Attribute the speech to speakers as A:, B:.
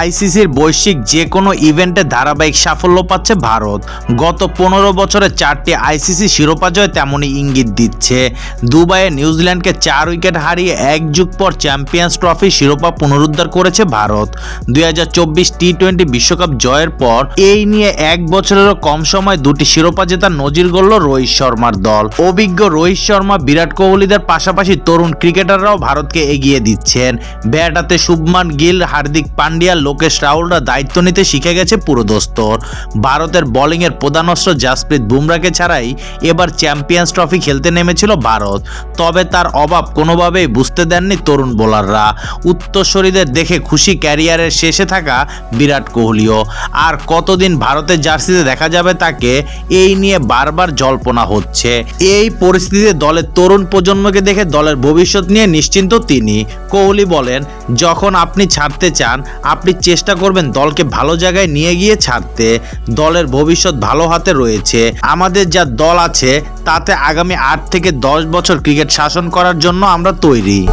A: আইসিসির বৈশ্বিক যে কোনো ইভেন্টে ধারাবাহিক সাফল্য পাচ্ছে ভারত। গত পনেরো বছরে চারটি আইসিসি শিরোপা জয় তেমনই ইঙ্গিত দিচ্ছে। দুবাইয়ে নিউজিল্যান্ডকে চার উইকেট হারিয়ে এক যুগ পর চ্যাম্পিয়ন্স ট্রফি শিরোপা পুনরুদ্ধার করেছে ভারত। দুই হাজার চব্বিশ টি টোয়েন্টি বিশ্বকাপ জয়ের পর এই নিয়ে এক বছরেরও কম সময় দুটি শিরোপা জেতার নজির গড়ল রোহিত শর্মার দল। অভিজ্ঞ রোহিত শর্মা, বিরাট কোহলিদের পাশাপাশি তরুণ ক্রিকেটাররাও ভারতকে এগিয়ে দিচ্ছেন। ব্যাট হাতে শুভমান গিল, হার্দিক পান্ডিয়া লোকেশ রাহুলরা দায়িত্ব নিতে শিখে গেছে পুরোদস্তর ভারতের বোলিংয়ের প্রধান অস্ত্র জাসপ্রীত বুমরাকে ছাড়াই এবার চ্যাম্পিয়ন্স ট্রফি খেলতে নেমেছিল ভারত। তবে তার অভাব কোনোভাবেই বুঝতে দেননি তরুণ বোলাররা। উত্তরসূরিদের দেখে খুশি ক্যারিয়ারের শেষে থাকা বিরাট কোহলিও। আর কতদিন ভারতের জার্সিতে দেখা যাবে তাকে, এই নিয়ে বারবার জল্পনা হচ্ছে। এই পরিস্থিতিতে দলের তরুণ প্রজন্মকে দেখে দলের ভবিষ্যৎ নিয়ে নিশ্চিন্ত তিনি। কোহলি বলেন, যখন আপনি ছাড়তে চান, আপনি চেষ্টা করবেন দলকে ভালো জায়গায় নিয়ে গিয়ে ছাড়তে। দলের ভবিষ্যৎ ভালো হাতে রয়েছে। আমাদের যা দল আছে, তাতে আগামী আট থেকে দশ বছর ক্রিকেট শাসন করার জন্য আমরা তৈরি।